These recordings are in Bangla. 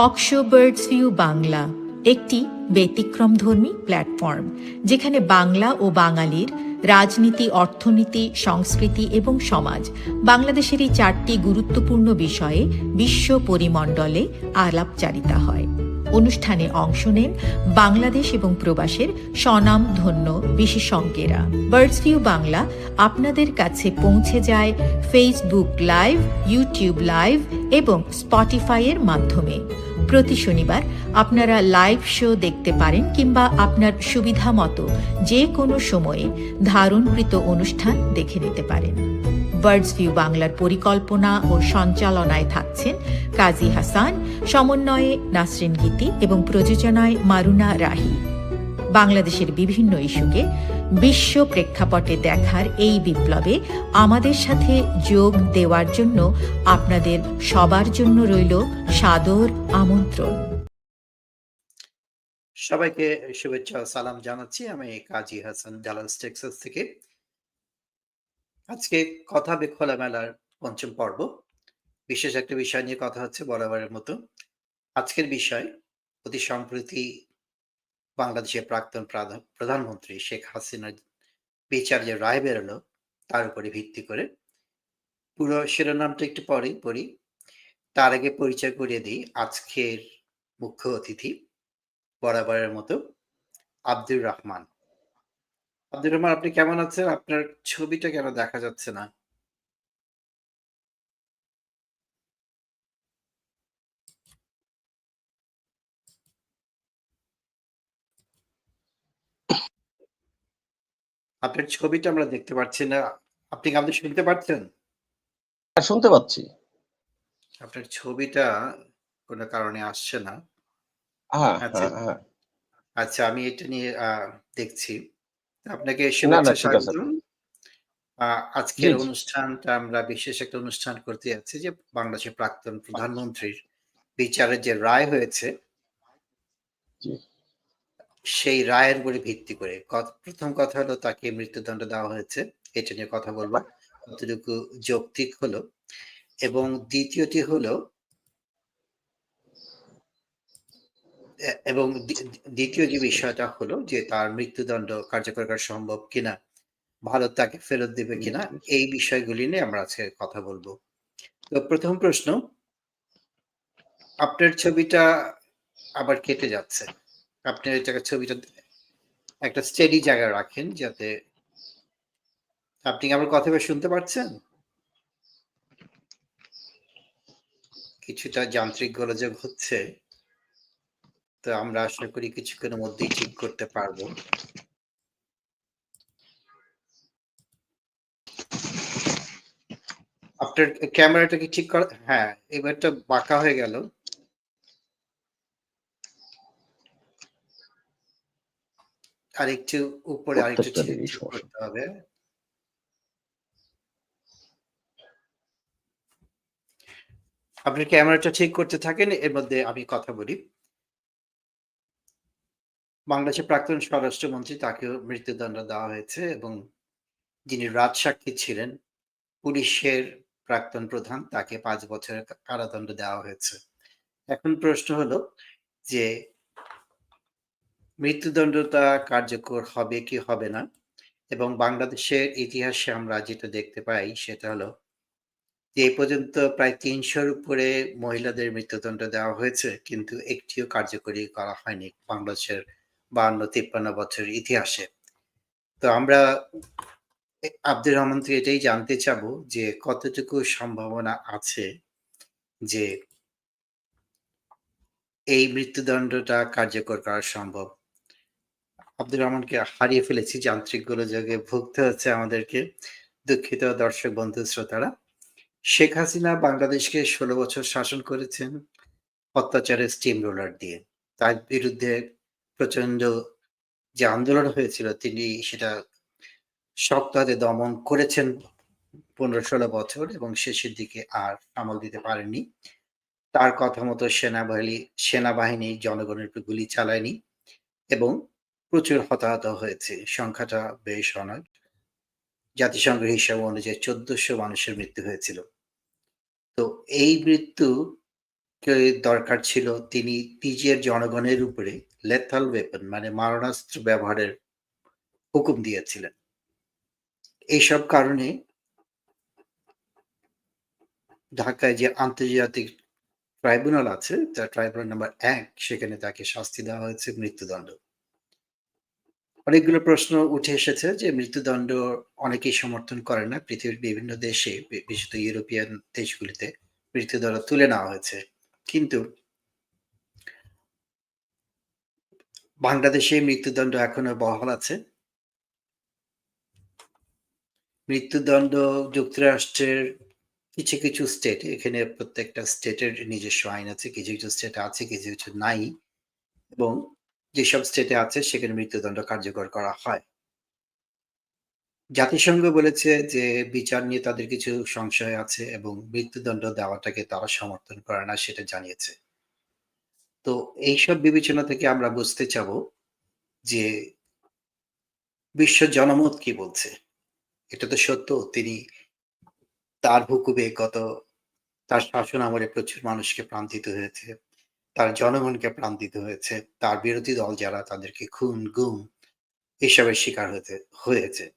টকশো বার্ডস ভিউ বাংলা, একটি ব্যতিক্রমধর্মী প্ল্যাটফর্ম, যেখানে বাংলা ও বাঙালির রাজনীতি, অর্থনীতি, সংস্কৃতি এবং সমাজ, বাংলাদেশের এই চারটি গুরুত্বপূর্ণ বিষয়ে বিশ্ব পরিমণ্ডলে আলাপচারিতা হয়। অনুষ্ঠানে অংশ নেন বাংলাদেশ এবং প্রবাসের স্বনাম ধন্য বিশেষজ্ঞেরা। বার্ডস ভিউ বাংলা আপনাদের কাছে পৌঁছে যায় ফেসবুক লাইভ ইউটিউব লাইভ এবং স্পটিফাইয়ের মাধ্যমে। প্রতি শনিবার আপনারা লাইভ শো দেখতে পারেন কিংবা আপনার সুবিধা মতো যে কোনো সময়ে ধারণকৃত অনুষ্ঠান দেখে নিতে পারেন। বার্ডস ভিউ বাংলার পরিকল্পনা ও সঞ্চালনায় থাকছেন কাজী হাসান, সমন্বয়ে নাসরিন গীতি এবং প্রযোজনায় মারুনা রাহি। বাংলাদেশের বিভিন্ন ইস্যুকে বিশ্ব প্রেক্ষাপটে দেখার এই বিপ্লবে আমাদের সাথে যোগ দেওয়ার জন্য আপনাদের সবার জন্য রইল সাদর আমন্ত্রণ। সবাইকে শুভেচ্ছা সালাম জানাচ্ছি আমি কাজী হাসান ডালাস টেক্সাস থেকে। আজকে কথা হবে খোলামেলার পঞ্চম পর্ব। বিশেষ একটা বিষয় নিয়ে কথা হচ্ছে বরাবরের মতো। আজকের বিষয় অতি সম্প্রতি বাংলাদেশের প্রাক্তন প্রাধা- প্রধানমন্ত্রী শেখ হাসিনার বিচার যে রায় বেরোলো, তার উপরে ভিত্তি করে পুরো শিরোনামটা একটু পরেই পড়ি। তার আগে পরিচয় করিয়ে দিই, আজকের মুখ্য অতিথি বরাবরের মতো আব্দুর রহমান। আব্দুর রহমান, আপনি কেমন আছেন? আপনার ছবিটা কেন দেখা যাচ্ছে না? আপনার ছবিটা আমরা দেখতে পাচ্ছি না। আপনি কি আমাদের শুনতে পাচ্ছেন? হ্যাঁ, শুনতে পাচ্ছি। আপনার ছবিটা কোনো কারণে আসছে না। হ্যাঁ আচ্ছা। হ্যাঁ আচ্ছা আমি এটা নিয়ে আহ, দেখছি। আপনাকে আজকের। অনুষ্ঠানটা আমরা বিশেষ একটা অনুষ্ঠান করতে যাচ্ছি যে বাংলাদেশের প্রাক্তন প্রধানমন্ত্রীর বিচারের যে রায় হয়েছে। সেই রায়ের উপরে ভিত্তি করে। প্রথম কথা হলো তাকে মৃত্যুদণ্ড দেওয়া হয়েছে। এটা নিয়ে কথা বলব। কতটুকু যৌক্তিক হলো। এবং দ্বিতীয়টি হলো এবং দ্বিতীয় যে বিষয়টা হলো যে তার মৃত্যুদণ্ড কার্যকর করা সম্ভব কিনা ভারত তাকে ফেরত দেবে কিনা, এই বিষয়গুলি নিয়ে আমরা আজকে কথা বলব। তো প্রথম প্রশ্ন, আপনার ছবিটা আবার কেটে যাচ্ছে। আপনি জায়গায় ছবিটা একটা স্টেডি জায়গায় রাখেন যাতে আপনি আমার কথা শুনতে পাচ্ছেন কিছুটা যান্ত্রিক গোলযোগ হচ্ছে। তো আমরা আশা করি কিছুক্ষণের মধ্যেই ঠিক করতে পারব। আপনার ক্যামেরাটা কি ঠিক করা হ্যাঁ এবারটা বাঁকা হয়ে গেল। আরেকটু উপরে আরেকটু। করতে হবে। আপনি ক্যামেরাটা ঠিক করতে থাকেন এর মধ্যে আমি কথা বলি। বাংলাদেশের প্রাক্তন স্বরাষ্ট্রমন্ত্রী তাকেও মৃত্যুদণ্ড দেওয়া হয়েছে এবং যিনি রাজসাক্ষী ছিলেন পুলিশের প্রাক্তন প্রধান তাকে পাঁচ বছরের কারাদণ্ড দেওয়া হয়েছে। এখন প্রশ্ন হলো যে মৃত্যুদণ্ডটা কার্যকর হবে কি হবে না? এবং বাংলাদেশের ইতিহাসে আমরা যেটা দেখতে পাই সেটা হলো যে এই পর্যন্ত প্রায় তিনশোর উপরে মহিলাদের মৃত্যুদণ্ড দেওয়া হয়েছে, কিন্তু একটিও কার্যকরী করা হয়নি বাংলাদেশের বান্ন তিপ্পান্ন বছরের ইতিহাসে। তো আমরা আব্দুর রহমান থেকে এটাই জানতে চাবো যে কতটুকু সম্ভাবনা আছে যে এই মৃত্যুদণ্ডটা কার্যকর করা সম্ভব আব্দুর রহমানকে হারিয়ে ফেলেছি যান্ত্রিক গোলযোগে ভুগতে হচ্ছে আমাদেরকে দুঃখিত দর্শক বন্ধু শ্রোতারা। শেখ হাসিনা বাংলাদেশকে ষোলো বছর শাসন করেছেন অত্যাচারের স্টিম রোলার দিয়ে। তার বিরুদ্ধে প্রচণ্ড যে আন্দোলন হয়েছিল, তিনি সেটা শক্ত হাতে দমন করেছেন পনেরো ষোলো বছর এবং শেষের দিকে আর আমল দিতে পারেননি। তার কথা মতো সেনাবাহিনী সেনাবাহিনী জনগণের উপর গুলি চালায়নি এবং প্রচুর হতাহত হয়েছে। সংখ্যাটা বেশ অনেক জাতিসংঘ হিসাব অনুযায়ী চোদ্দশো মানুষের মৃত্যু হয়েছিল। তো এই মৃত্যু দরকার ছিল তিনি নিজের জনগণের উপরে লেথাল ওয়েপন মানে মারণাস্ত্র ব্যবহারের হুকুম দিয়েছিলেন। এইসব কারণে ঢাকায় যে আন্তর্জাতিক ট্রাইব্যুনাল আছে, তার ট্রাইব্যুনাল নাম্বার এক, সেখানে তাকে শাস্তি দেওয়া হয়েছে মৃত্যুদণ্ড। অনেকগুলো প্রশ্ন উঠে এসেছে যে মৃত্যুদণ্ড অনেকেই সমর্থন করে না। পৃথিবীর বিভিন্ন দেশে বিশেষত ইউরোপিয়ান দেশগুলিতে মৃত্যুদণ্ড তুলে নেওয়া হয়েছে। কিন্তু বাংলাদেশে মৃত্যুদণ্ড এখনও বহাল আছে। মৃত্যুদণ্ড যুক্তরাষ্ট্রের কিছু কিছু স্টেট এখানে প্রত্যেকটা স্টেটের নিজস্ব আইন আছে, কিছু কিছু স্টেট আছে, কিছু কিছু নাই। এবং যেসব স্টেটে আছে, সেখানে মৃত্যুদণ্ড কার্যকর করা হয়। জাতিসংঘ বলেছে যে, বিচার নিয়ে তাদের কিছু সংশয় আছে এবং মৃত্যুদণ্ড দেওয়াটাকে তারা সমর্থন করে না সেটা জানিয়েছে। তো এইসব বিবেচনা থেকে আমরা বুঝতে চাবো যে, বিশ্ব জনমত কি বলছে? এটা তো সত্য। তিনি তার হুকুমে গত, তার শাসন আমলে প্রচুর মানুষকে প্রাণ দিতে হয়েছে। তার জনগণকে প্রাণ দিতে হয়েছে। তার বিরোধী দল যারা, তাদেরকে খুন, গুম এসবের শিকার হতে হয়েছে।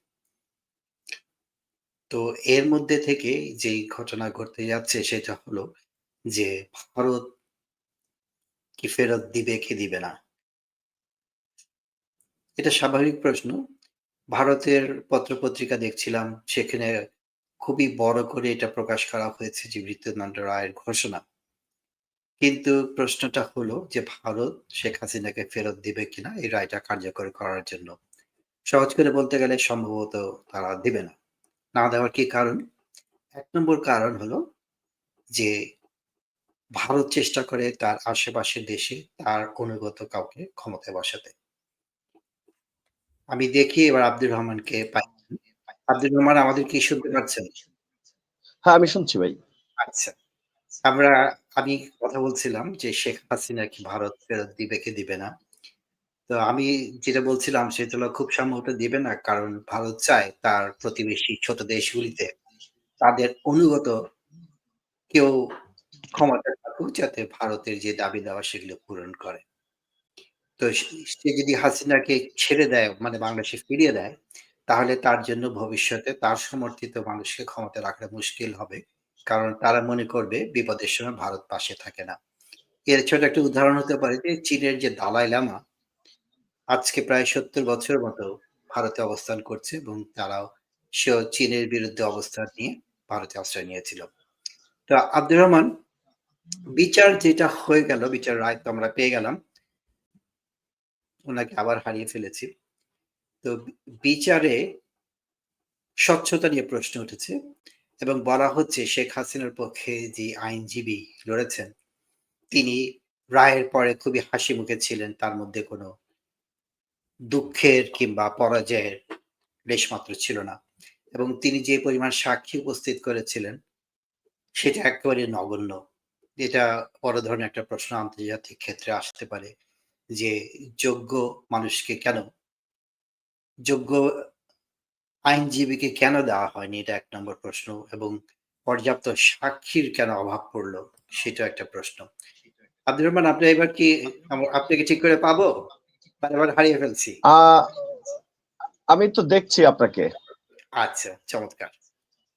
তো এর মধ্যে থেকে যেই ঘটনা ঘটতে যাচ্ছে, সেটা হলো যে ভারত কি ফেরত দিবে, কি দিবে না? এটা স্বাভাবিক প্রশ্ন। ভারতের পত্রপত্রিকা দেখছিলাম, সেখানে খুবই বড় করে এটা প্রকাশ করা হয়েছে যে মৃত্যুদণ্ড রায়ের ঘোষণা। কিন্তু প্রশ্নটা হলো যে ভারত শেখ হাসিনাকে ফেরত দিবে কিনা এই রায়টা কার্যকর করার জন্য। সহজ করে বলতে গেলে সম্ভবত তারা দিবে না। না দেওয়ার কি কারণ? এক নম্বর কারণ হলো যে ভারত চেষ্টা করে তার আশেপাশের দেশে তার অনুগত কাউকে ক্ষমতায় বসাতে। আমি দেখি এবার আব্দুর রহমানকে পাই। আব্দুর রহমান আমাদের কি শুনতে পাচ্ছেন? হ্যাঁ আমি শুনছি ভাই। আচ্ছা। আমরা, আমি কথা বলছিলাম যে শেখ হাসিনা কি ভারত ফেরত দিবে কি দিবে না। তো আমি যেটা বলছিলাম সেটা হলো খুব সম্ভবত দিবে না, কারণ ভারত চায় তার প্রতিবেশী ছোট দেশগুলিতে তাদের অনুগত কেউ ক্ষমতা থাকুক যাতে ভারতের যে দাবি দেওয়া সেগুলো পূরণ করে। তো সে- যদি হাসিনাকে ছেড়ে দেয় মানে বাংলাদেশে ফিরিয়ে দেয়, তাহলে তার জন্য ভবিষ্যতে তার সমর্থিত মানুষকে ক্ষমতা রাখা মুশকিল হবে। কারণ তারা মনে করবে বিপদের সময় ভারত পাশে থাকে না। এর ছোট একটা উদাহরণ হতে পারে যে চীনের যে দালাই লামা, আজকে প্রায় সত্তর বছর মতো ভারতে অবস্থান করছে এবং তারাও সেও চীনের বিরুদ্ধে অবস্থান নিয়ে ভারতে আশ্রয় নিয়েছিল। তো আব্দুর রহমান, বিচার যেটা হয়ে গেল বিচার রায় তো আমরা পেয়ে গেলাম। ওনাকে আবার হারিয়ে ফেলেছি। তো বিচারে স্বচ্ছতা নিয়ে প্রশ্ন উঠেছে। এবং বলা হচ্ছে শেখ হাসিনার পক্ষে যে আইনজীবী লড়েছেন, তিনি রায়ের পরে খুবই হাসি মুখে ছিলেন, তার মধ্যে কোনো দুঃখের কিংবা পরাজয়ের লেশমাত্র ছিল না। এবং তিনি যে পরিমাণ সাক্ষী উপস্থিত করেছিলেন, সেটা একেবারে নগণ্য। এটা বড় ধরনের একটা প্রশ্ন আন্তর্জাতিক ক্ষেত্রে আসতে পারে যে যোগ্য মানুষকে কেন? যোগ্য আইনজীবীকে কেন দেওয়া হয়নি? এটা এক নম্বর প্রশ্ন। এবং পর্যাপ্ত সাক্ষীর কেন অভাব পড়ল? সেটা একটা প্রশ্ন। আব্দুর রহমান আপনি এবার কি আপনাকে ঠিক করে পাবো? এবার হারিয়ে ফেলছি। আমি তো দেখছি আপনাকে। আচ্ছা চমৎকার।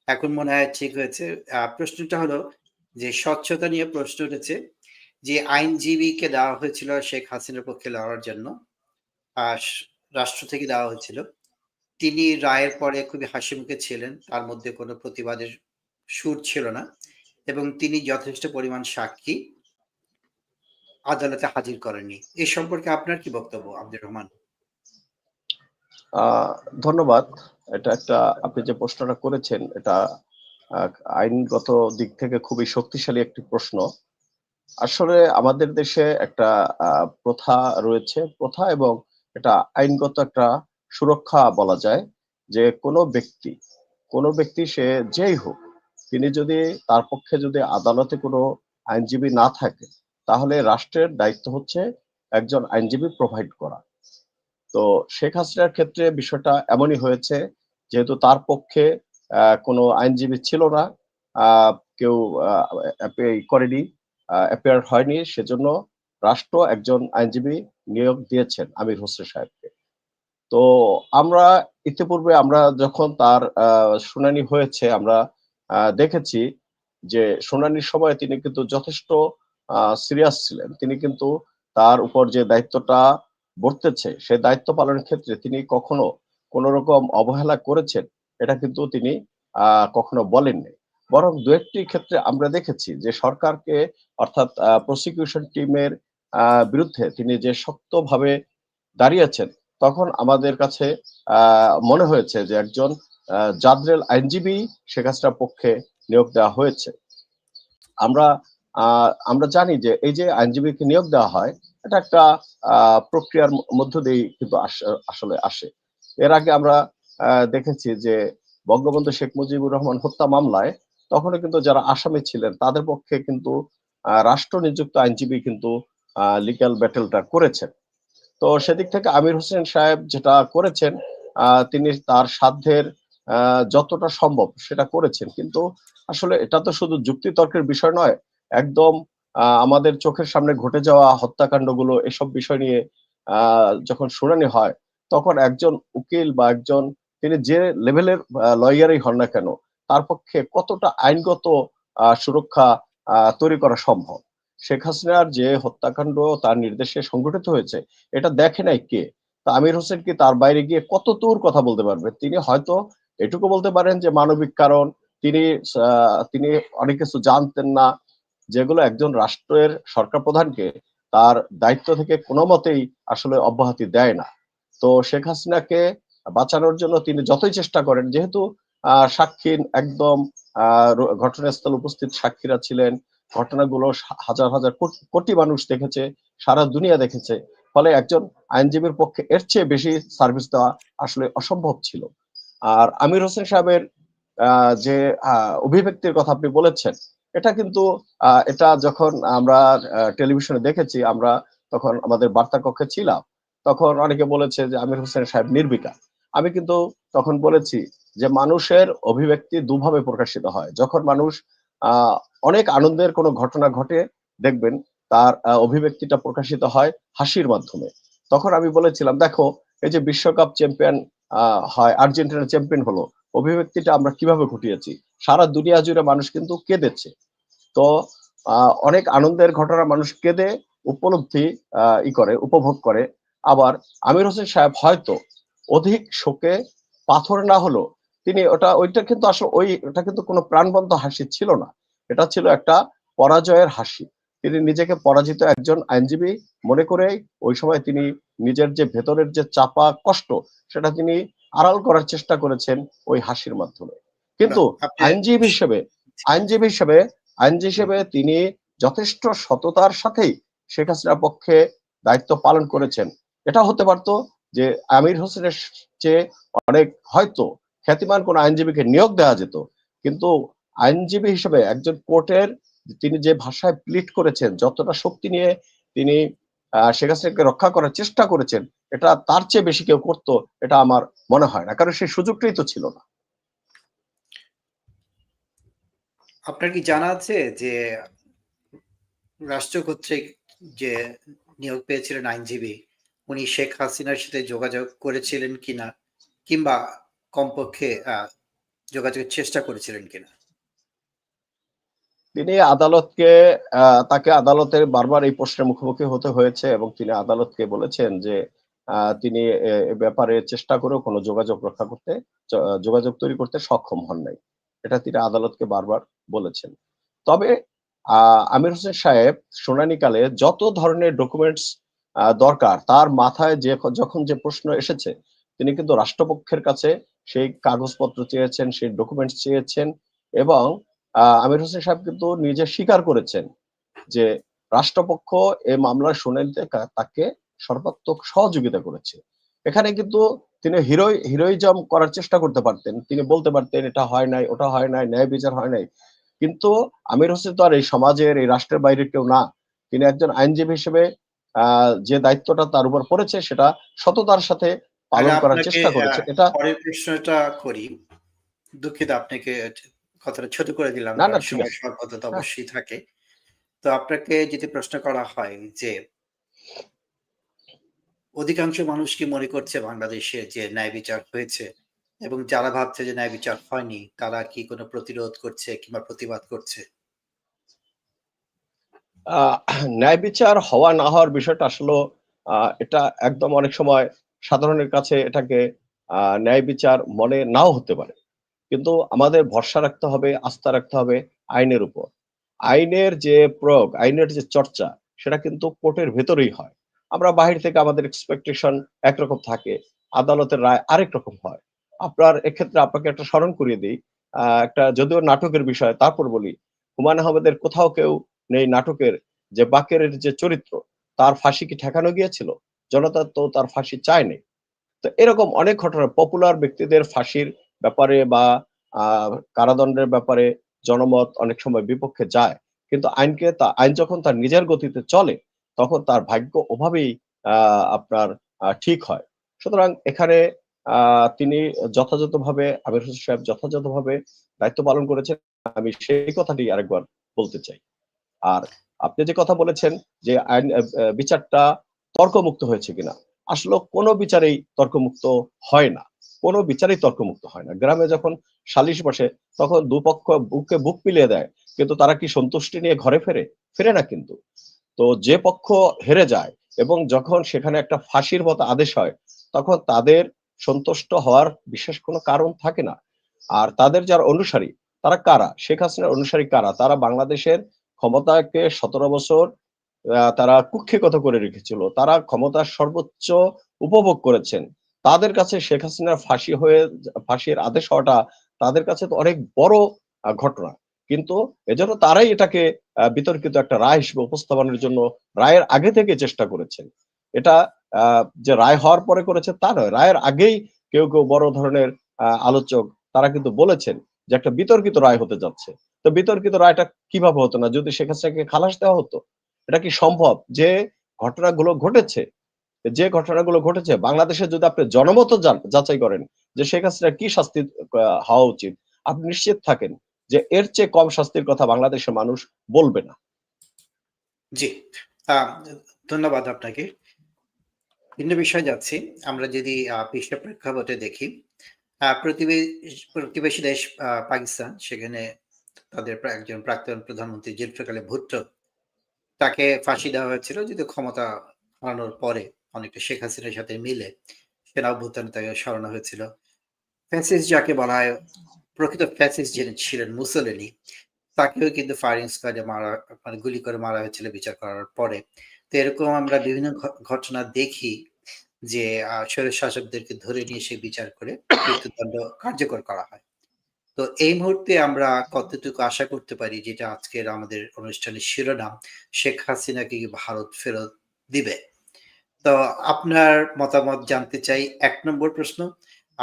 এখন মনে হয় ঠিক হয়েছে। প্রশ্নটা হলো যে স্বচ্ছতা নিয়ে প্রশ্ন উঠেছে যে আইনজীবীকে দেওয়া হয়েছিল শেখ হাসিনার পক্ষে লড়ার জন্য রাষ্ট্র থেকে দেওয়া হয়েছিল। তিনি রায়ের পরে খুবই হাসি মুখে ছিলেন, তার মধ্যে কোনো প্রতিবাদের সুর ছিল না এবং তিনি যথেষ্ট পরিমাণ সাক্ষী আদালতে হাজির করেননি। এ সম্পর্কে আপনার কি বক্তব্য, আব্দুর রহমান? ধন্যবাদ। এটা একটা, আপনি যে প্রশ্নটা করেছেন, এটা আইনগত দিক থেকে খুবই শক্তিশালী একটি প্রশ্ন। আসলে আমাদের দেশে একটা প্রথা রয়েছে। প্রথা এবং এটা আইনগত একটা সুরক্ষা বলা যায় যে কোনো ব্যক্তি কোনো ব্যক্তি সে যেই হোক, তিনি যদি তার পক্ষে যদি আদালতে কোনো আইনজীবী না থাকে, তাহলে রাষ্ট্রের দায়িত্ব হচ্ছে একজন আইনজীবী প্রোভাইড করা। তো শেখ হাসিনার ক্ষেত্রে বিষয়টা এমনই হয়েছে, যেহেতু তার পক্ষে কোনো আইনজীবী ছিল না কেউ করেনি অ্যাপিয়ার হয়নি, সেজন্য রাষ্ট্র একজন আইনজীবী নিয়োগ দিয়েছেন আমির হোসেন সাহেবকে। তো আমরা ইতিপূর্বে আমরা যখন তার শুনানি হয়েছে, আমরা দেখেছি যে শুনানির সময় তিনি কিন্তু যথেষ্ট সিরিয়াস ছিলেন। তিনি কিন্তু তার উপর যে দায়িত্বটা বর্তেছে, সে দায়িত্ব পালনের ক্ষেত্রে তিনি কখনো কোন রকম অবহেলা করেছেন, এটা কিন্তু তিনি কখনো বলেননি। বরং দু একটি ক্ষেত্রে আমরা দেখেছি যে সরকারকে, অর্থাৎ প্রসিকিউশন টিমের বিরুদ্ধে তিনি যে শক্তভাবে দাঁড়িয়েছেন তখন আমাদের কাছে মনে হয়েছে যে একজন জাদরেল আইনজীবী শেখ হাসিনার পক্ষে নিয়োগ দেওয়া হয়েছে। আমরা আমরা জানি যে এই যে আইনজীবীকে নিয়োগ দেওয়া হয়, এটা একটা প্রক্রিয়ার মধ্য দিয়েই কিন্তু আস- আসলে আসে। এর আগে আমরা দেখেছি যে বঙ্গবন্ধু শেখ মুজিবুর রহমান হত্যা মামলায় তখনও কিন্তু যারা আসামি ছিলেন, তাদের পক্ষে কিন্তু রাষ্ট্র নিযুক্ত আইনজীবী কিন্তু লিগ্যাল ব্যাটেলটা করেছেন। তো সেদিক থেকে আমির হোসেন সাহেব যেটা করেছেন তিনি তার সাধ্যের যতটা সম্ভব সেটা করেছেন। কিন্তু আসলে এটা তো শুধু যুক্তিতর্কের বিষয় নয়, একদম আমাদের চোখের সামনে ঘটে যাওয়া হত্যাকাণ্ডগুলো, এসব বিষয় নিয়ে যখন শুনানি হয়, তখন একজন উকিল বা একজন, তিনি যে লেভেলের লয়ারই হন না কেন, তার পক্ষে কতটা আইনগত সুরক্ষা তৈরি করা সম্ভব? শেখ হাসিনার যে হত্যাকাণ্ড তার নির্দেশে সংঘটিত হয়েছে, এটা দেখে নাই কে? তা আমির হোসেন কি তার বাইরে গিয়ে কত দূর কথা বলতে পারবে? তিনি হয়তো এটুকু বলতে পারেন যে মানবিক কারণ, তিনি তিনি অনেক কিছু জানতেন না, যেগুলো একজন রাষ্ট্রের সরকার প্রধানকে তার দায়িত্ব থেকে কোনো মতেই আসলে অব্যাহতি দেয় না। তো শেখ হাসিনাকে বাঁচানোর জন্য তিনি যতই চেষ্টা করেন, যেহেতু সাক্ষী একদম ঘটনাস্থল উপস্থিত সাক্ষীরা ছিলেন ঘটনাগুলো হাজার হাজার কোটি- মানুষ দেখেছে, সারা দুনিয়া দেখেছে। ফলে একজন আইনজীবীর পক্ষে এর চেয়ে বেশি সার্ভিস দেওয়া আসলে অসম্ভব ছিল। আর আমির হোসেন সাহেবের যে অভিব্যক্তির কথা আপনি বলেছেন, এটা কিন্তু এটা যখন আমরা টেলিভিশনে দেখেছি, আমরা তখন আমাদের বার্তা কক্ষে ছিলাম, তখন অনেকে বলেছে যে আমির হোসেন সাহেব নির্বিকার আমি কিন্তু তখন বলেছি যে মানুষের অভিব্যক্তি দুভাবে প্রকাশিত হয়। যখন মানুষ অনেক আনন্দের কোনো ঘটনা ঘটে, দেখবেন তার অভিব্যক্তিটা প্রকাশিত হয় হাসির মাধ্যমে। তখন আমি বলেছিলাম, দেখো, এই যে বিশ্বকাপ চ্যাম্পিয়ন হয় আর্জেন্টিনা চ্যাম্পিয়ন হলো, অভিব্যক্তিটা আমরা কীভাবে ঘটিয়েছি? সারা দুনিয়া জুড়ে মানুষ কিন্তু কেঁদেছে। তো অনেক আনন্দের ঘটনা মানুষ কেঁদে, উপলব্ধি ই করে, উপভোগ করে। আবার আমির হোসেন সাহেব হয়তো অধিক শোকে পাথর না হলো তিনি ওটা, ওইটা কিন্তু আসলে ওই, ওটা কিন্তু কোনো প্রাণবন্ত হাসি ছিল না। এটা ছিল একটা পরাজয়ের হাসি। তিনি নিজেকে পরাজিত একজন আইনজীবী মনে করে ওই সময় তিনি নিজের যে ভেতরের যে চাপা কষ্ট সেটা তিনি আড়াল করার চেষ্টা করেছেন ওই হাসির মাধ্যমে। কিন্তু আইনজীবী হিসেবে আইনজীবী হিসেবে আইনজীবী হিসেবে তিনি যথেষ্ট সততার সাথেই শেখ হাসিনার পক্ষে দায়িত্ব পালন করেছেন। এটা হতে পারতো যে আমির হোসেনের চেয়ে অনেক হয়তো খ্যাতিমান কোন আইনজীবীকে নিয়োগ দেওয়া যেত কিন্তু আইনজীবী হিসেবে একজন কোর্টের তিনি যে ভাষায় প্লিট করেছেন, যতটা শক্তি নিয়ে তিনি শেখ হাসিনাকে রক্ষা করার চেষ্টা করেছেন, এটা তার চেয়ে বেশি কেউ করতো, এটা আমার মনে হয় না। কারণ সেই সুযোগটাই তো ছিল না। আপনার কি জানা আছে যে রাষ্ট্র কর্তৃক যে নিয়োগ পেয়েছিলেন আইনজীবী, উনি শেখ হাসিনার সাথে যোগাযোগ করেছিলেন কিনা, কিংবা কমপক্ষে যোগাযোগের চেষ্টা করেছিলেন কিনা? তিনি আদালতকে তাকে আদালতের বারবার এই প্রশ্নের মুখোমুখি হতে হয়েছে এবং তিনি আদালতকে বলেছেন যে তিনি ব্যাপারে চেষ্টা করেও কোনো যোগাযোগ রক্ষা করতে যোগাযোগ তৈরি করতে সক্ষম হন নাই। এটা তিনি আদালতকে বারবার বলেছেন। তবে আমির হোসেন সাহেব শুনানিকালে যত ধরনের ডকুমেন্টস দরকার, তার মাথায় যে, যখন যে প্রশ্ন এসেছে, তিনি কিন্তু রাষ্ট্রপক্ষের কাছে সেই কাগজপত্র চেয়েছেন, সেই ডকুমেন্টস চেয়েছেন এবং আমির হোসেন সাহেব কিন্তু নিজে স্বীকার করেছেন যে রাষ্ট্রপক্ষ এই মামলার শুনানিতে তাকে সর্বাত্মক সহযোগিতা করেছে। এখানে কিন্তু তিনি হিরোই হিরোইজম করার চেষ্টা করতে পারতেন। তিনি বলতে পারতেন এটা হয় নাই ওটা হয় নাই ন্যায় বিচার হয় নাই। কিন্তু আমির হোসেন তো আর এই সমাজের এই রাষ্ট্রের বাইরে কেউ না। তিনি একজন আইনজীবী হিসেবে আহ যে দায়িত্বটা তার উপর পড়েছে সেটা সততার সাথে পালন করার চেষ্টা করেছে। এটা পরের প্রশ্নটা করি। দুঃখিত আপনাকে কথাটা ছোট করে দিলাম না, না, সময় আছে। তো অবশ্যই থাকে। তো আপনাকে যদি প্রশ্ন করা হয় যে অধিকাংশ মানুষ কি মনে করছে বাংলাদেশে যে ন্যায় বিচার হয়েছে? এবং যারা ভাবছে যে ন্যায় বিচার হয়নি তারা কি কোনো প্রতিরোধ করছে কিংবা প্রতিবাদ করছে? আহ, ন্যায় বিচার হওয়া না হওয়ার বিষয়টা আসলে আহ, এটা একদম অনেক সময় সাধারণের কাছে এটাকে আহ, ন্যায় বিচার মনে নাও হতে পারে। কিন্তু আমাদের ভরসা রাখতে হবে, আস্থা রাখতে হবে আইনের উপর। আইনের যে প্রয়োগ, আইনের যে চর্চা, সেটা কিন্তু কোর্টের ভেতরেই হয়। আমরা বাহির থেকে আমাদের এক্সপেকটেশন একরকম থাকে, আদালতের রায় আরেক রকম হয়। আপনার এক্ষেত্রে আপনাকে একটা স্মরণ করিয়ে দিই একটা যদিও নাটকের বিষয়, তারপর বলি। হুমায়ুন আহমেদের কোথাও কেউ নেই নাটকের যে বাকের যে চরিত্র, তার ফাঁসি কি ঠেকানো গিয়েছিল? জনতা তো তার ফাঁসি চায়নি। তো এরকম অনেক ঘটনা পপুলার ব্যক্তিদের ফাঁসির ব্যাপারে বা কারাদণ্ডের ব্যাপারে জনমত অনেক সময় বিপক্ষে যায়। কিন্তু আইনকে তা, আইন যখন তার নিজের গতিতে চলে, তখন তার ভাগ্য ওভাবেই আপনার ঠিক হয়। সুতরাং এখানে তিনি যথাযথভাবে, আমির হোসেন সাহেব যথাযথভাবে দায়িত্ব পালন করেছেন। আমি সেই কথাটি আরেকবার বলতে চাই। আর আপনি যে কথা বলেছেন যে আইন বিচারটা তর্কমুক্ত হয়েছে কিনা, আসলে কোনো বিচারেই তর্কমুক্ত হয় না। কোনো বিচারেই তর্কমুক্ত হয় না। গ্রামে যখন সালিশ বসে, তখন দুপক্ষ বুকে বুক মিলিয়ে দেয়, কিন্তু তারা কি সন্তুষ্টি নিয়ে ঘরে ফেরে? ফেরে না কিন্তু। তো যে পক্ষ হেরে যায় এবং যখন সেখানে একটা ফাঁসির মতো আদেশ হয়, তখন তাদের সন্তুষ্ট হওয়ার বিশেষ কোনো কারণ থাকে না। আর তাদের যারা অনুসারী, তারা কারা? শেখ হাসিনার অনুসারী কারা? তারা বাংলাদেশের ক্ষমতাকে সতেরো বছর তারা কুক্ষিগত করে রেখেছিল। তারা ক্ষমতার সর্বোচ্চ উপভোগ করেছেন। তাদের কাছে শেখ হাসিনার ফাঁসি হয়ে, ফাঁসির আদেশ হওয়াটা তাদের কাছে তো অনেক বড় ঘটনা। কিন্তু এজন্য তারাই এটাকে বিতর্কিত একটা রায় হিসেবে উপস্থাপনের জন্য রায়ের আগে থেকে চেষ্টা করেছেন। এটা যে রায় হওয়ার পরে করেছে তা নয়। রায়ের আগেই কেউ কেউ বড় ধরনের আলোচক তারা কিন্তু বলেছেন যে একটা বিতর্কিত রায় হতে যাচ্ছে। তো বিতর্কিত রায়টা কীভাবে হতো না? যদি শেখ হাসিনাকে খালাস দেওয়া হতো, এটা কি সম্ভব যে ঘটনাগুলো ঘটেছে? যে ঘটনাগুলো ঘটেছে, বাংলাদেশে যদি আপনি জনমত যাচাই করেন যে শেখ হাসিনার কি শাস্তি হওয়া উচিত, আপনি নিশ্চিত থাকেন যে এর চেয়ে কম শাস্তির কথা বাংলাদেশের মানুষ বলবে না। জি ধন্যবাদ আপনাকে। ভিন্ন বিষয়ে যাচ্ছি। আমরা যদি বিশ্ব প্রেক্ষাপটে দেখি প্রতিবেশী দেশ পাকিস্তান, সেখানে তাদের একজন প্রাক্তন প্রধানমন্ত্রী জুলফিকার ভুট্টো, তাকে ফাঁসি দেওয়া হয়েছিল, যদি ক্ষমতা হারানোর পরে। অনেকটা শেখ হাসিনার সাথে মিলে সেনা অভ্যুত্থানে তাকে সরানো হয়েছিল। ফ্যাসিস যাকে বলা হয়, প্রকৃত ফ্যাসিস যিনি ছিলেন মুসলিনী, তাকেও কিন্তু ফায়ারিং স্কোয়াডে মারা মানে গুলি করে মারা হয়েছিল বিচার করার পরে। তো এরকম আমরা বিভিন্ন ঘটনা দেখি যে স্বৈর শাসকদেরকে ধরে নিয়ে সে বিচার করে মৃত্যুদণ্ড কার্যকর করা হয়। তো এই মুহূর্তে আমরা কতটুকু আশা করতে পারি যেটা আজকের আমাদের অনুষ্ঠানের শিরোনাম, শেখ হাসিনাকে ভারত ফেরত দিবে? তো আপনার মতামত জানতে চাই, এক নম্বর প্রশ্ন।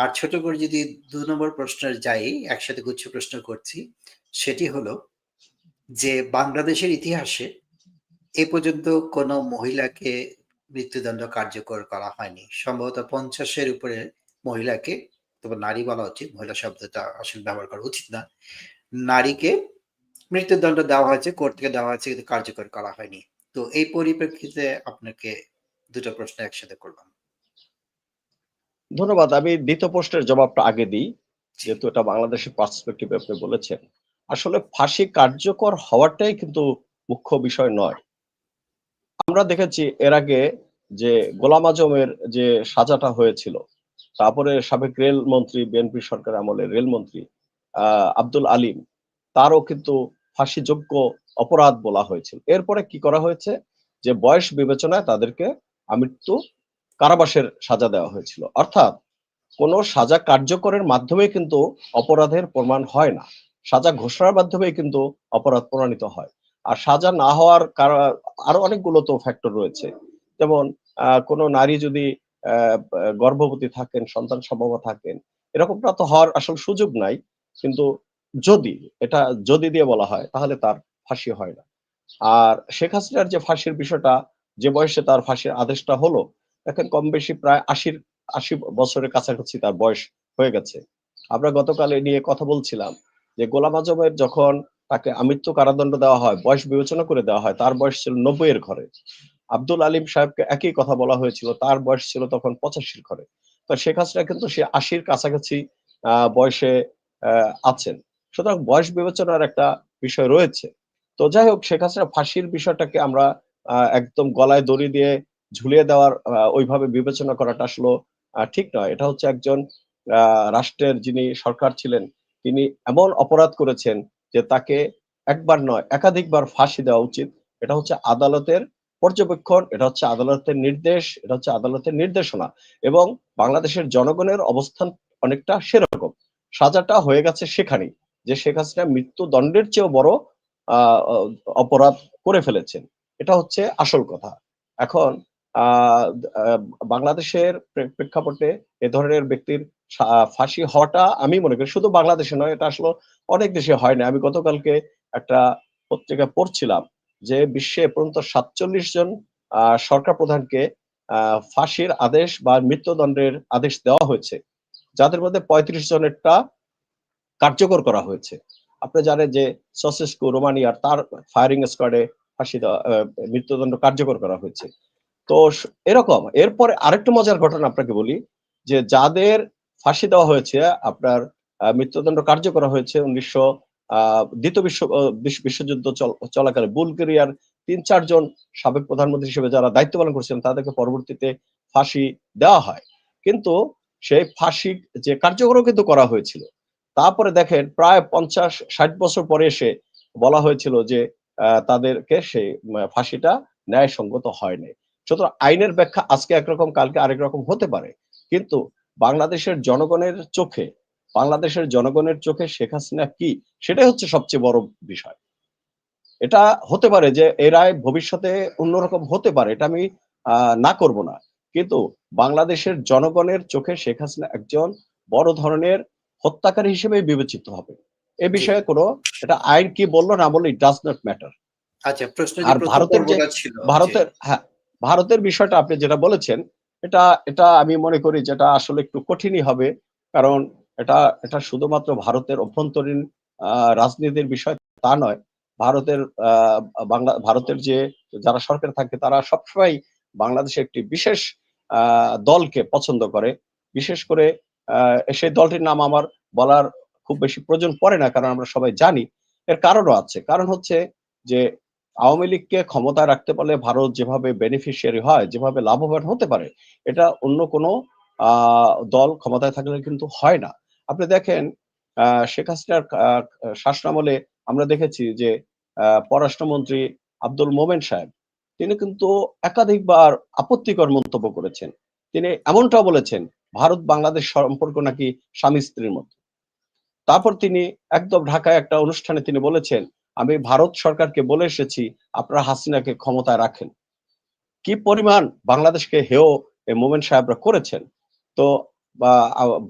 আর ছোট করে যদি দু নম্বর প্রশ্নের যাই, একসাথে গুচ্ছ প্রশ্ন করছি, সেটি হলো যে বাংলাদেশের ইতিহাসে এ পর্যন্ত কোনো মহিলাকে মৃত্যুদণ্ড কার্যকর করা হয়নি। সম্ভবত পঞ্চাশের উপরে মহিলাকে, তবে নারী বলা উচিত, মহিলা শব্দটা আসলে ব্যবহার করা উচিত না, নারীকে মৃত্যুদণ্ড দেওয়া হয়েছে, কোর্ট থেকে দেওয়া হয়েছে, কিন্তু কার্যকর করা হয়নি। তো এই পরিপ্রেক্ষিতে আপনাকে দুটো প্রশ্ন একসাথে করলাম। ধন্যবাদ। আমি দ্বিতীয় প্রশ্নের জবাবটা আগে দিই যেহেতু এটা বাংলাদেশের পার্সপেক্টিভ আপনি বলেছেন। আসলে ফাঁসি কার্যকর হওয়াটাই কিন্তু মুখ্য বিষয় নয়। আমরা দেখেছি এর আগে যে গোলাম আজমের যে সাজাটা হয়েছিল তারপরে সাবেক রেল মন্ত্রী বিএনপি সরকার আমলে রেলমন্ত্রী আহ আব্দুল আলিম তারও কিন্তু ফাঁসিযোগ্য অপরাধ বলা হয়েছিল। এরপরে কি করা হয়েছে? যে বয়স বিবেচনায় তাদেরকে আমৃত্যু কারাবাসের সাজা দেওয়া হয়েছিল। অর্থাৎ কোন সাজা কার্যকরের মাধ্যমে কিন্তু অপরাধের প্রমাণ হয় না। সাজা ঘোষণার মাধ্যমে কিন্তু অপরাধ প্রমাণিত হয়। আর সাজা না হওয়ার আরও অনেকগুলো তো ফ্যাক্টর রয়েছে। যেমন কোনো নারী যদি গর্ভবতী থাকেন, সন্তান সম্ভব থাকেন এরকমটা তো হওয়ার আসল সুযোগ নাই। কিন্তু যদি, এটা যদি দিয়ে বলা হয়, তাহলে তার ফাঁসি হয় না। আর শেখ হাসিনার যে ফাঁসির বিষয়টা যে বয়সে তার ফাঁসির আদেশটা হলো এখন কম বেশি প্রায় আশির, আশি বছরের কাছাকাছি তার বয়স হয়ে গেছে। আমরা গতকাল এ নিয়ে কথা বলছিলাম যে গোলাম আজমের যখন তাকে আমৃত্যু কারাদণ্ড দেওয়া হয়, বয়স বিবেচনা করে দেওয়া হয়, তার বয়স ছিল নব্বই এর ঘরে। আব্দুল আলিম সাহেবকে একই কথা বলা হয়েছিল, তার বয়স ছিল তখন পঁচাশির ঘরে। তো শেখ হাসিনা কিন্তু সে আশির কাছাকাছি বয়সে আছেন। সুতরাং বয়স বিবেচনার একটা বিষয় রয়েছে। তো যাই হোক, শেখ হাসিনা ফাঁসির বিষয়টাকে আমরা একদম গলায় দড়ি দিয়ে ঝুলিয়ে দেওয়ার ওইভাবে বিবেচনা করাটা আসলে ঠিক নয়। এটা হচ্ছে একজন রাষ্ট্রের যিনি সরকার ছিলেন, তিনি এমন অপরাধ করেছেন যে তাকে একবার নয়, একাধিকবার ফাঁসি দেওয়া উচিত। এটা হচ্ছে আদালতের পর্যবেক্ষণ, এটা হচ্ছে আদালতের নির্দেশ, এটা হচ্ছে আদালতের নির্দেশনা এবং বাংলাদেশের জনগণের অবস্থান অনেকটা সেরকম। সাজাটা হয়ে গেছে সেখানেই যে শেখ হাসিনা মৃত্যুদণ্ডের চেয়েও বড় অপরাধ করে ফেলেছেন। এটা হচ্ছে আসল কথা। এখন বাংলাদেশের প্রেক্ষাপটে এ ধরনের ব্যক্তির ফাঁসি হওয়াটা আমি মনে করি শুধু বাংলাদেশে নয়, এটা আসলে অনেক দেশে হয় না। আমি গতকালকে একটা পত্রিকা পড়ছিলাম যে বিশ্বে পর্যন্ত সাতচল্লিশ জন সরকার প্রধানকে ফাঁসির আদেশ বা মৃত্যুদণ্ডের আদেশ দেওয়া হয়েছে। যাদের মধ্যে পঁয়ত্রিশ জনেরটা কার্যকর করা হয়েছে। আপনি জানেন যে সসেসকো রোমানিয়ার তার ফায়ারিং স্কোয়াডে ফাঁসি দেওয়া মৃত্যুদণ্ড কার্যকর করা হয়েছে। তো এরকম, এরপরে আরেকটু মজার ঘটনা আপনাকে বলি, যে যাদের ফাঁসি দেওয়া হয়েছে, আপনার মৃত্যুদণ্ড কার্যকর হয়েছে উনিশশো দ্বিতীয় বিশ্ব বিশ্বযুদ্ধ চলাকালে বুলগেরিয়ার তিন চারজন সাবেক প্রধানমন্ত্রী হিসেবে যারা দায়িত্ব পালন করছিলেন, তাদেরকে পরবর্তীতে ফাঁসি দেওয়া হয়। কিন্তু সেই ফাঁসি যে কার্যকরও কিন্তু করা হয়েছিল। তারপরে দেখেন, প্রায় পঞ্চাশ, ষাট বছর পরে এসে বলা হয়েছিল যে তাদেরকে সেই ফাঁসিটা ন্যায়সঙ্গত হয়নি। সুতরাং আইনের ব্যাখ্যা আজকে একরকম, কালকে আরেক রকম হতে পারে। কিন্তু বাংলাদেশের জনগণের চোখে, বাংলাদেশের জনগণের চোখে শেখ হাসিনা কি, সেটাই হচ্ছে সবচেয়ে বড় বিষয়। এটা হতে পারে যে এই রায় ভবিষ্যতে অন্যরকম হতে পারে, এটা আমি না করব না। কিন্তু বাংলাদেশের জনগণের চোখে শেখ হাসিনা একজন বড় ধরনের হত্যাকারী হিসেবে বিবেচিত হবে। এ বিষয়ে কোনো এটা আইন কি বলল না বলল ইট ডাজ নট ম্যাটার আচ্ছা প্রশ্ন আর ভারতের যে- ভারতের হ্যাঁ ভারতের বিষয়টা আপনি যেটা বলেছেন এটা এটা আমি মনে করি যেটা আসলে একটু কঠিনই হবে কারণ এটা এটা শুধুমাত্র ভারতের অভ্যন্তরীণ রাজনীতির বিষয় তা নয়। ভারতের আহ, বাংলা ভারতের যে যারা সরকার থাকে তারা সবসময় বাংলাদেশে একটি বিশেষ আহ, দলকে পছন্দ করে। বিশেষ করে আহ, সেই দলটির নাম আমার বলার খুব বেশি প্রয়োজন পড়ে না, কারণ আমরা সবাই জানি এর কারণও আছে। কারণ হচ্ছে যে, আওয়ামী লীগকে ক্ষমতায় রাখতে পারলে ভারত যেভাবে বেনিফিশিয়ারি হয়, যেভাবে লাভবান হতে পারে, এটা অন্য কোনো দল ক্ষমতায় থাকলে কিন্তু হয় না। আপনি দেখেন শেখ হাসিনার শাসনামলে আমরা দেখেছি যে পররাষ্ট্রমন্ত্রী আব্দুল মোমেন সাহেব, তিনি কিন্তু একাধিকবার আপত্তিকর মন্তব্য করেছেন। তিনি এমনটাও বলেছেন ভারত বাংলাদেশ সম্পর্ক নাকি স্বামী স্ত্রীর মতো। তারপর তিনি একদম ঢাকায় একটা অনুষ্ঠানে তিনি বলেছেন, আমি ভারত সরকারকে বলে এসেছি, আপনারা হাসিনাকে ক্ষমতায় রাখেন। কি পরিমাণ বাংলাদেশকে হেও এই মোমেন্ট সাহেবরা করেছেন? তো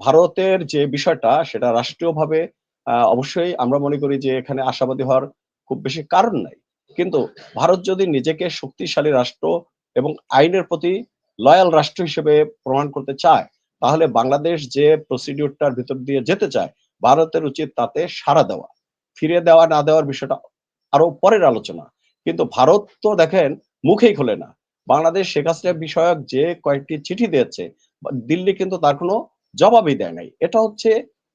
ভারতের যে বিষয়টা, সেটা রাষ্ট্রীয়ভাবে অবশ্যই আমরা মনে করি যে এখানে আশাবাদী হওয়ার খুব বেশি কারণ নাই। কিন্তু ভারত যদি নিজেকে শক্তিশালী রাষ্ট্র এবং আইনের প্রতি লয়াল রাষ্ট্র হিসেবে প্রমাণ করতে চায়, তাহলে বাংলাদেশ যে প্রসিডিউরটার ভিতর দিয়ে যেতে চায় ভারতের উচিত তাতে সাড়া দেওয়া ফিরে দেওয়া না দেওয়ার বিষয়টা আরও পরের আলোচনা। কিন্তু ভারত তো দেখেন মুখেই খোলে না। বাংলাদেশ শেখ হাসিনা বিষয়ক যে কয়েকটি চিঠি দিয়েছে, দিল্লি কিন্তু তার কোনো জবাবই দেয় নাই। এটা হচ্ছে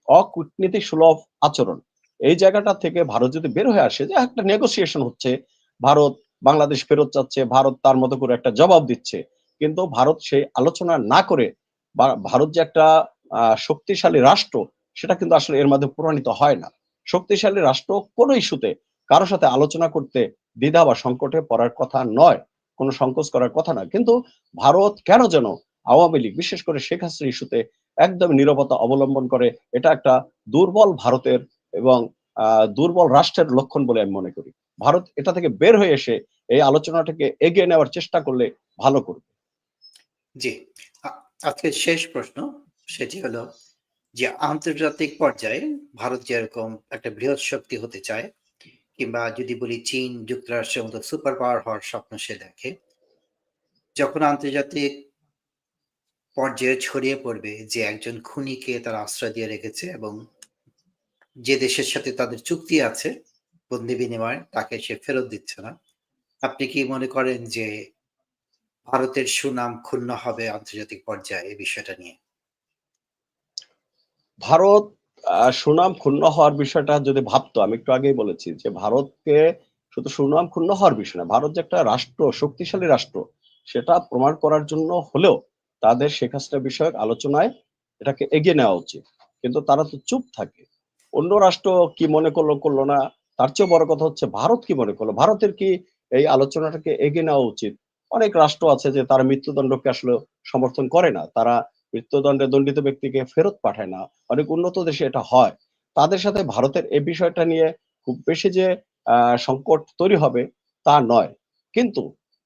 অকূটনীতি সুলভ আচরণ। এই জায়গাটা থেকে ভারত যদি বের হয়ে আসে, যে একটা নেগোসিয়েশন হচ্ছে, ভারত বাংলাদেশ ফেরত যাচ্ছে ভারত তার মতো করে একটা জবাব দিচ্ছে, কিন্তু ভারত সেই আলোচনা না করে ভারত যে একটা শক্তিশালী রাষ্ট্র সেটা কিন্তু আসলে এর মাধ্যমে প্রমাণিত হয় না। শক্তিশালী রাষ্ট্র কোনো ইস্যুতে কারোর সাথে আলোচনা করতে দ্বিধা বা সংকটে পড়ার কথা নয়, কোনো সংকোচ করার কথা না কিন্তু ভারত কেন যেন আওয়ামী লীগ, বিশেষ করে শেখ হাসিনা ইস্যুতে একদম নীরবতা অবলম্বন করে, এটা একটা দুর্বল ভারতের এবং দুর্বল রাষ্ট্রের লক্ষণ বলে আমি মনে করি। ভারত এটা থেকে বের হয়ে এসে এই আলোচনাটাকে এগিয়ে নেওয়ার চেষ্টা করলে ভালো করবে। জি। আ- আজকের শেষ প্রশ্ন সেটি হলো যে আন্তর্জাতিক পর্যায়ে ভারত যেরকম একটা বৃহৎ শক্তি হতে চায়, কিংবা যদি বলি চীন, যুক্তরাষ্ট্রের মতো সুপার পাওয়ার হওয়ার স্বপ্ন সে দেখে, যখন আন্তর্জাতিক পর্যায়ে ছড়িয়ে পড়বে যে একজন খুনিকে তারা আশ্রয় দিয়ে রেখেছে এবং যে দেশের সাথে তাদের চুক্তি আছে বন্দি বিনিময়, তাকে সে ফেরত দিচ্ছে না, আপনি কি মনে করেন যে ভারতের সুনাম ক্ষুণ্ণ হবে আন্তর্জাতিক পর্যায়ে এই বিষয়টা নিয়ে? ভারত সুনাম ক্ষুণ্ণ হওয়ার বিষয়টা যদি ভাবতো, আমি একটু আগেই বলেছি যে ভারতকে শুধু সুনাম ক্ষুণ্ণ হওয়ার বিষয় না, ভারত যে একটা রাষ্ট্র, শক্তিশালী রাষ্ট্র, সেটা প্রমাণ করার জন্য হলেও তাদের শেখ হাসিনা বিষয়ক আলোচনায় এটাকে এগিয়ে নেওয়া উচিত। কিন্তু তারা তো চুপ থাকে। অন্য রাষ্ট্র কি মনে করল করল না, তার চেয়ে বড় কথা হচ্ছে ভারত কি মনে করল। ভারতের কি এই আলোচনাটাকে এগিয়ে নেওয়া উচিত? অনেক রাষ্ট্র আছে যে তারা মৃত্যুদণ্ডকে আসলে সমর্থন করে না। তারা মৃত্যুদণ্ডে দণ্ডিত ব্যক্তিকে ফেরত পাঠায় না। অনেক উন্নত দেশে এটা হয়। তাদের সাথে ভারতের এই বিষয়টা নিয়ে খুব বেশি যে সংকট তৈরি হবে তা নয়। কিন্তু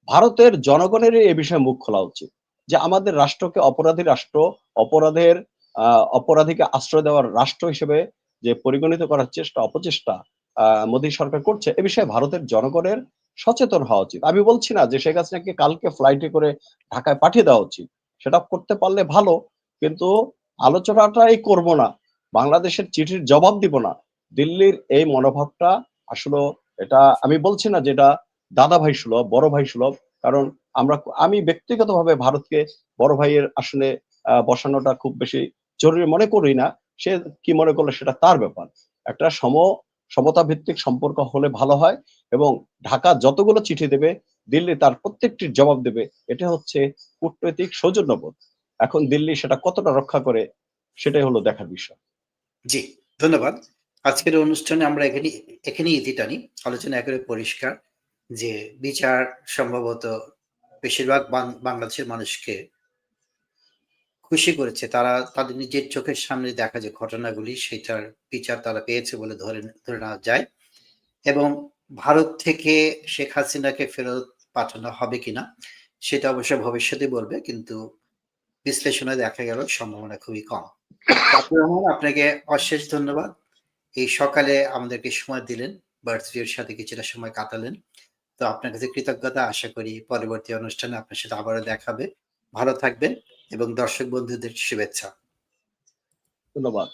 ভারতের জনগণের এই বিষয়ে মুখ খোলা উচিত। যে আমাদের রাষ্ট্রকে অপরাধী রাষ্ট্র, অপরাধের অপরাধীকে আশ্রয় দেওয়ার রাষ্ট্র হিসেবে যে পরিগণিত করার চেষ্টা, অপচেষ্টা মোদী সরকার করছে, এ বিষয়ে ভারতের জনগণের সচেতন হওয়া উচিত। আমি বলছি না যে শেখ হাসিনাকে কালকে ফ্লাইটে করে ঢাকায় পাঠিয়ে দেওয়া উচিত। সেটা করতে পারলে ভালো, কিন্তু আলোচনাটাই করব না, বাংলাদেশের চিঠির জবাব দিব না। দিল্লির এই মনোভাবটা আসলে এটা আমি বলছি না যেটা দাদা ভাই সুলভ, বড় ভাই সুলভ, কারণ আমরা আমি ব্যক্তিগতভাবে ভারতকে বড় ভাইয়ের আসলে বসানোটা খুব বেশি জরুরি মনে করি না, সে কি মনে করল সেটা তার ব্যাপার। একটা সম সমতা ভিত্তিক সম্পর্ক হলে ভালো হয় এবং ঢাকা যতগুলো চিঠি দেবে দিল্লি তার প্রত্যেকটির জবাব দেবে, এটা হচ্ছে কূটনৈতিক সৌজন্যবোধ। এখন দিল্লি সেটা কতটা রক্ষা করে, সেটাই হলো দেখার বিষয়। জি, ধন্যবাদ। আজকের অনুষ্ঠানে আমরা এখানে এখানে ইতি টানি। আলোচনা একেবারে পরিষ্কার যে বিচার সম্ভবত বেশিরভাগ বাংলাদেশের মানুষকে খুশি করেছে। তারা, তাদের নিজের চোখের সামনে দেখা যে ঘটনাগুলি, সেটার বিচার তারা পেয়েছে বলে ধরে ধরে নেওয়া যায়। এবং ভারত থেকে শেখ হাসিনাকে ফেরত পাঠানো হবে কিনা, সেটা অবশ্য ভবিষ্যতে বলবে, কিন্তু বিশ্লেষণে দেখা গেল সম্ভাবনা খুবই কম। আপনাকে অশেষ ধন্যবাদ। এই সকালে আমাদেরকে সময় দিলেন বার্থভিউর সাথে কিছুটা সময় কাটালেন। তো আপনার কাছে কৃতজ্ঞতা, আশা করি পরবর্তী অনুষ্ঠানে আপনার সাথে আবারও দেখাবে ভালো থাকবেন এবং দর্শক বন্ধুদের শুভেচ্ছা। ধন্যবাদ।